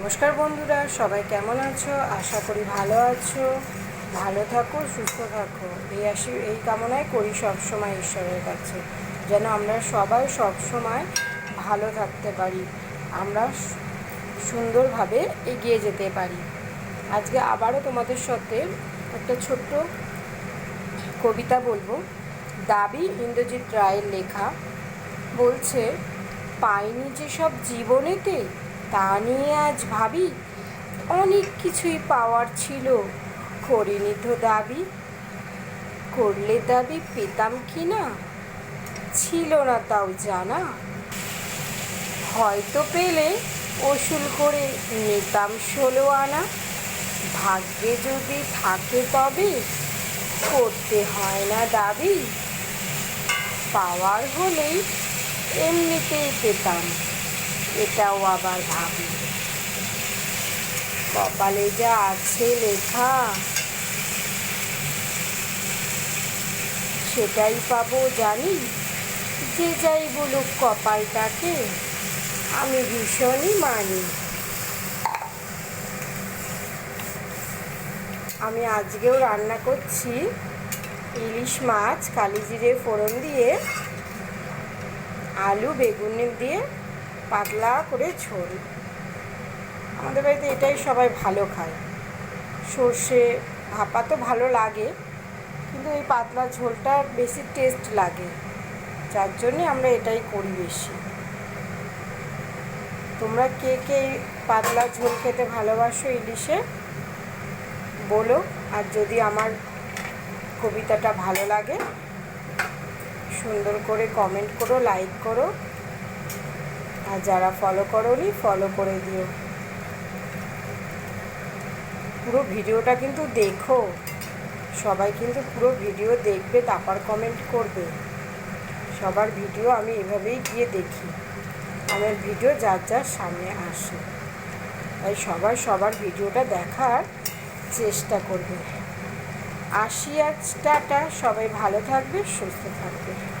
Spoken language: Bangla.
নমস্কার বন্ধুরা, সবাই কেমন আছো? আশা করি ভালো আছো। ভালো থাকো, সুস্থ থাকো। এই আসি এই কামনাই করি সবসময় ঈশ্বরের কাছে, যেন আমরা সবাই সবসময় ভালো থাকতে পারি, আমরা সুন্দরভাবে এগিয়ে যেতে পারি। আজকে আবারও তোমাদের সাথে একটা ছোট্ট কবিতা বলব। দাবি ইন্দ্রজিৎ রায়ের লেখা বলছে, পাইনি যেসব জীবনেতে তা নিয়ে আজ ভাবি, অনেক কিছুই পাওয়ার ছিল। করিনি তো দাবি। করলে দাবি পেতাম কি না? ছিল না তাও জানা। হয়তো পেলে ওসুল করে নিতাম ষোলো আনা। ভাগ্যে যদি থাকে তবে করতে হয় না দাবি। পাওয়ার হলেই এমনিতেই পেতাম। এটাও আবার ভাবি। কপালে যা আছে লেখা, সেটাই পাবো জানি। যে যাই বলুক কপালটাকে, আমি ভীষণই মানি। আমি আজকেও রান্না করছি ইলিশ মাছ কালি জিরে ফোড়ন দিয়ে, আলু, বেগুন দিয়ে। পাতলা করে ঝোল। আমাদের বাড়িতে এটাই সবাই ভালো খায়। সর্ষে ভাপা তো ভালো লাগে, কিন্তু এই পাতলা ঝোলটা বেশি টেস্ট লাগে। যার জন্যে আমরা এটাই করি বেশি। তোমরা কে কে পাতলা ঝোল খেতে ভালোবাসো ইলিশে? বলো, আর যদি আমার কবিতাটা ভালো লাগে, সুন্দর করে কমেন্ট করো লাইক করো। আর যারা ফলো করোনি ফলো করে দিও। পুরো ভিডিওটা কিন্তু দেখো। সবাই কিন্তু পুরো ভিডিও দেখবে, তারপর কমেন্ট করবে। সবার ভিডিও আমি এভাবেই গিয়ে দেখি। আমার ভিডিও যার যার সামনে আসে। তাই সবাই সবার ভিডিওটা দেখার চেষ্টা করবে। আসি আজ, টাটা। সবাই ভালো থাকবে, সুস্থ থাকবে।